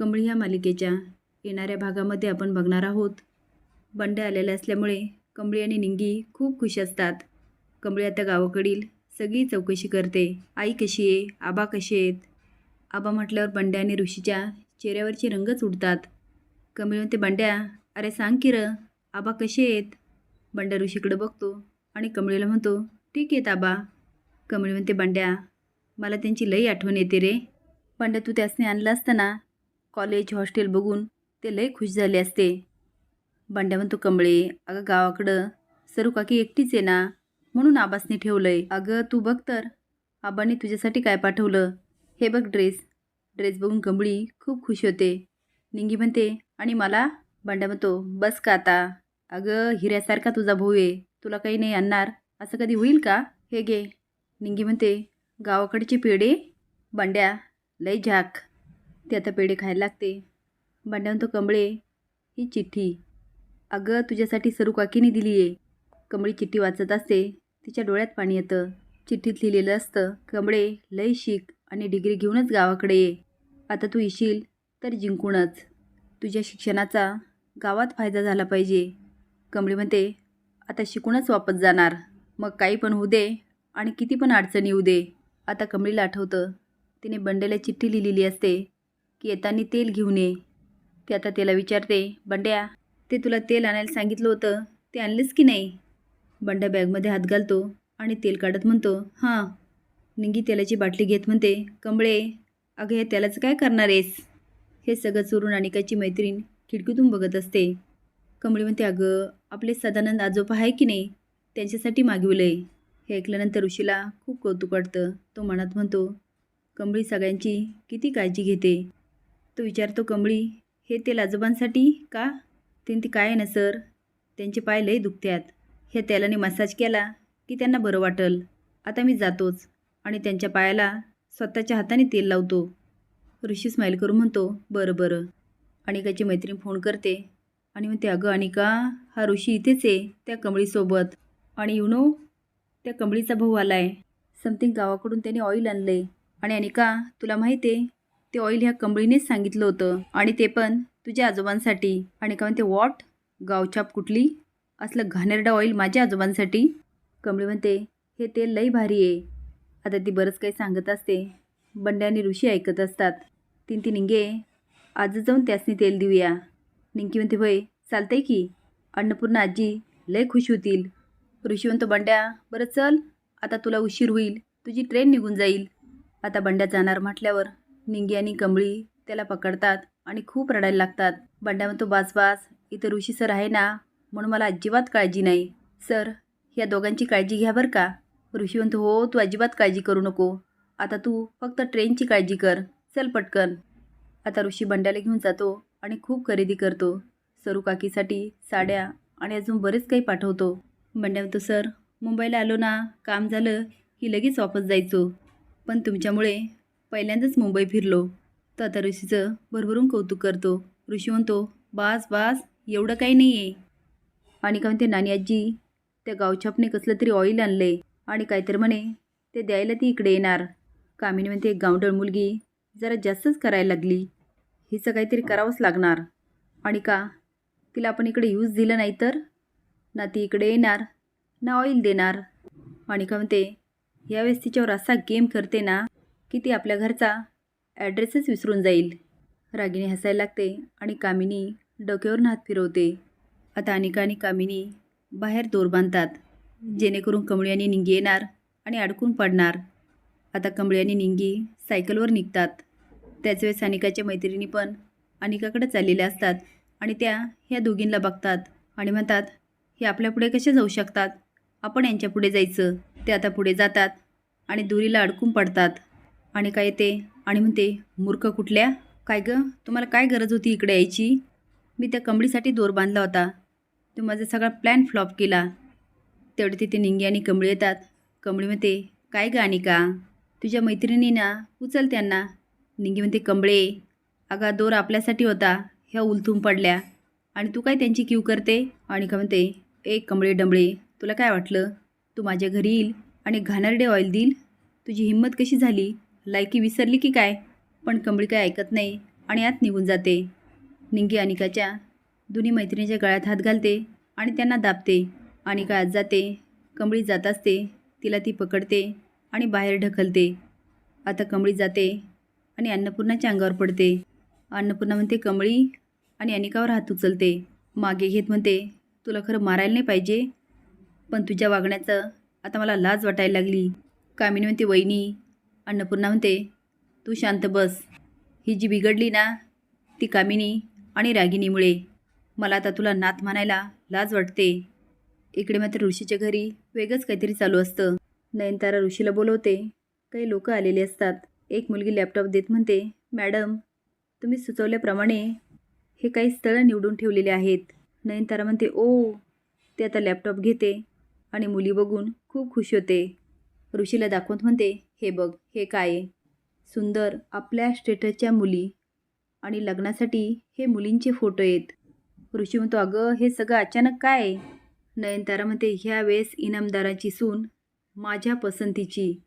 कमळी ह्या मालिकेच्या येणाऱ्या भागामध्ये आपण बघणार आहोत. बंड्या आलेल्या असल्यामुळे कमळी आणि निंगी खूप खुश असतात. कमळी आता गावाकडील सगळी चौकशी करते. आई कशी आहे? आबा कसे आहेत? आबा म्हटल्यावर बंड्या आणि ऋषीच्या चेहऱ्यावरचे रंगच उडतात. कमळी म्हणते बंड्या अरे सांग की र आबा कसे आहेत? बंड्या ऋषीकडे बघतो आणि कमळीला म्हणतो ठीक आहेत आबा. कमळी म्हणते बंड्या मला त्यांची लई आठवण येते रे. बंड्या तू त्यासने आणला असताना कॉलेज हॉस्टेल बघून ते लई खुश झाले असते. बंड्या म्हणतो कमळे अगं गावाकडं सरू काकी एकटीच आहे ना म्हणून आबासने ठेवलंय. अगं तू बघ तर आबाने तुझ्यासाठी काय पाठवलं? हे बघ ड्रेस. ड्रेस बघून कमळी खूप खुश होते. निंगी म्हणते आणि मला? बंड्या म्हणतो बस का आता? अगं हिऱ्यासारखा तुझा भाऊ आहे. तुला काही नाही आणणार. असं कधी होईल का? हे घे. निंगी म्हणते गावाकडचे पेढे? बंड्या लय झाक. ते आता पेढे खायला लागते. बंड्या तो कमळे ही चिठ्ठी. अगं तुझ्यासाठी सरू काकीने दिली आहे कमळी चिठ्ठी वाचत असते. तिच्या डोळ्यात पाणी येतं. चिठ्ठीत लिहिलेलं असतं कमळे लय शिक आणि डिग्री घेऊनच गावाकडे ये. आता तू येशील तर जिंकूनच. तुझ्या शिक्षणाचा गावात फायदा झाला पाहिजे. कमळी म्हणते आता शिकूनच वापस जाणार. मग काही पण होऊ दे आणि किती पण अडचणी येऊ दे. आता कमळीला आठवतं तिने बंडेला चिठ्ठी लिहिलेली असते. की येताना तेल घेऊन ये. ती आता त्याला विचारते बंड्या ते तुला तेल आणायला सांगितलं होतं ते आणलेस की नाही? बंड्या बॅगमध्ये हात घालतो आणि तेल काढत म्हणतो हां. निंगी तेलाची बाटली घेत म्हणते कंबळे अगं हे तेलाचं काय करणार आहेस? हे सगळं चोरून अनिकाची मैत्रीण खिडकीतून बघत असते. कंबळी म्हणते अगं आपले सदानंद आजोबा आहे की नाही त्यांच्यासाठी मागविलं आहे हे ऐकल्यानंतर ऋषीला खूप कौतुक वाटतं. तो मनात म्हणतो कंबळी सगळ्यांची किती काळजी घेते. तो विचारतो कमळी हे तेल आजोबांसाठी का? ते ते काय आहे ना सर? त्यांचे पाय लई दुखत्यात. ह्या तेलाने मसाज केला की त्यांना बरं वाटल. आता मी जातोच. आणि त्यांच्या पायाला स्वतःच्या हाताने तेल लावतो. ऋषी स्माईल करून म्हणतो बरं बरं. अनिकाची मैत्रीण फोन करते. आणि म्हणते अगं अनिका हा ऋषी इथेच आहे त्या कमळीसोबत. आणि यु नो त्या कमळीचा भाऊ आला आहे समथिंग गावाकडून त्याने ऑइल आणलं आहे आणि अनिका तुला माहीत आहे ते ऑइल ह्या कंबळीनेच सांगितलं होतं. आणि ते पण तुझ्या आजोबांसाठी. आणि का म्हणते वॉट गावछाप कुठली? असलं घाणेरडा ऑइल माझ्या आजोबांसाठी? कमळी म्हणते हे तेल लई भारी आहे. आता ती बरंच काही सांगत असते. बंड्या आणि ऋषी ऐकत असतात. तीन ती निंगे आज जाऊन त्यासनी तेल देऊया. निंकी म्हणते होय चालतंय की. अन्नपूर्णा आजी लय खुश होतील. ऋषी म्हणतो बंड्या बरं चल आता तुला उशीर होईल. तुझी ट्रेन निघून जाईल. आता बंड्या जाणार म्हटल्यावर निंगी आणि कमळी त्याला पकडतात आणि खूप रडायला लागतात. बंड्या म्हणतो बास बास. इथं ऋषी सर आहे ना म्हणून मला अजिबात काळजी नाही. सर या दोघांची काळजी घ्या बरं का. ऋषी म्हणतो हो तू अजिबात काळजी करू नको. आता तू फक्त ट्रेनची काळजी कर. चल पटकन. आता ऋषी बंड्याला घेऊन जातो आणि खूप खरेदी करतो. सरू काकीसाठी साड्या आणि अजून बरेच काही पाठवतो. बंड्या म्हणतो सर मुंबईला आलो ना काम झालं की लगेच वापस जायचो. पण तुमच्यामुळे पहिल्यांदाच मुंबई फिरलो. तर आता ऋषीचं भरभरून कौतुक करतो. ऋषी म्हणतो बास बास एवढं काही नाही आहे आणि का म्हणते नानी आजी त्या गावछापने कसलं तरी ऑइल आणलं आणि काहीतरी म्हणे ते द्यायला ती इकडे येणार. कामिनी म्हणते गावडळ मुलगी जरा जास्तच करायला लागली. हिचं काहीतरी करावंच लागणार. आणि का तिला आपण इकडे यूज दिलं नाही तर? ना ती इकडे येणार ना ऑइल देणार. आणि का म्हणते यावेळेस तिच्यावर असा गेम करते ना की ती आपल्या घरचा ॲड्रेसच विसरून जाईल. रागिनी हसायला लागते आणि कामिनी डोक्यावरून हात फिरवते. आता अनिका आणि कामिनी बाहेर दोर बांधतात. जेणेकरून कमळी आणि निंगी येणार आणि अडकून पडणार. आता कमळी आणि निंगी सायकलवर निघतात. त्याच वेळेस अनिकाच्या मैत्रिणी पण अनिकाकडे चाललेल्या असतात आणि त्या ह्या दोघींना बघतात आणि म्हणतात हे आपल्यापुढे कसे जाऊ शकतात? आपण यांच्यापुढे जायचं. ते आता पुढे जातात आणि दुरीला अडकून पडतात. आणि काय येते आणि म्हणते मूर्ख कुठल्या? काय गं? तुम्हाला काय गरज होती इकडे यायची? मी त्या कमळीसाठी दोर बांधला होता. तो माझा सगळा प्लॅन फ्लॉप केला. तेवढे तिथे निंगी आणि कमळी येतात. कमळी म्हणते काय गं आणि का तुझ्या मैत्रिणी ना उचल त्यांना निंगी म्हणते कमळे अगा दोर आपल्यासाठी होता ह्या उलथून पडल्या. आणि तू काय त्यांची क्यू करते? आणि का म्हणते ए कमळे डंबळे तुला काय वाटलं? तू माझ्या घरी येईल आणि घाणेरडे ऑइल देईल? तुझी हिंमत कशी झाली? लायकी विसरली की काय? पण कमळी काय ऐकत नाही आणि आत निघून जाते. निंगी अनिकाच्या दोन्ही मैत्रिणीच्या गळ्यात हात घालते आणि त्यांना दाबते. अनिका आत जाते. कमळी जात असते. तिला ती पकडते आणि बाहेर ढकलते. आता कमळी जाते आणि अन्नपूर्णाच्या अंगावर पडते. अन्नपूर्णा म्हणते कमळी आणि अनिकावर हात उचलते. मागे घेत म्हणते. तुला खरं मारायला नाही पाहिजे. पण तुझ्या वागण्याचं आता मला लाज वाटायला लागली. कामिनी म्हणते वहिनी अन्नपूर्णा म्हणते तू शांत बस. ही जी बिघडली ना ती कामिनी आणि रागिणीमुळे. मला आता तुला नात म्हणायला लाज वाटते. इकडे मात्र ऋषीच्या घरी वेगळंच काहीतरी चालू असतं. नयनतारा ऋषीला बोलवते काही लोक आलेले असतात. एक मुलगी लॅपटॉप देत म्हणते मॅडम तुम्ही सुचवल्याप्रमाणे हे काही स्थळं निवडून ठेवलेले आहेत. नयनतारा म्हणते ओ ते आता लॅपटॉप घेते आणि मुली बघून खूप खुश होते. ऋषीला दाखवत म्हणते हे बघ हे काय आहे? सुंदर आपल्या स्टेटसच्या मुली आणि लग्नासाठी हे मुलींचे फोटो आहेत. ऋषी म्हणतो अगं हे सगळं अचानक काय आहे? नयनतारा म्हणते ह्या वेळेस इनामदाराची सून माझ्या पसंतीची.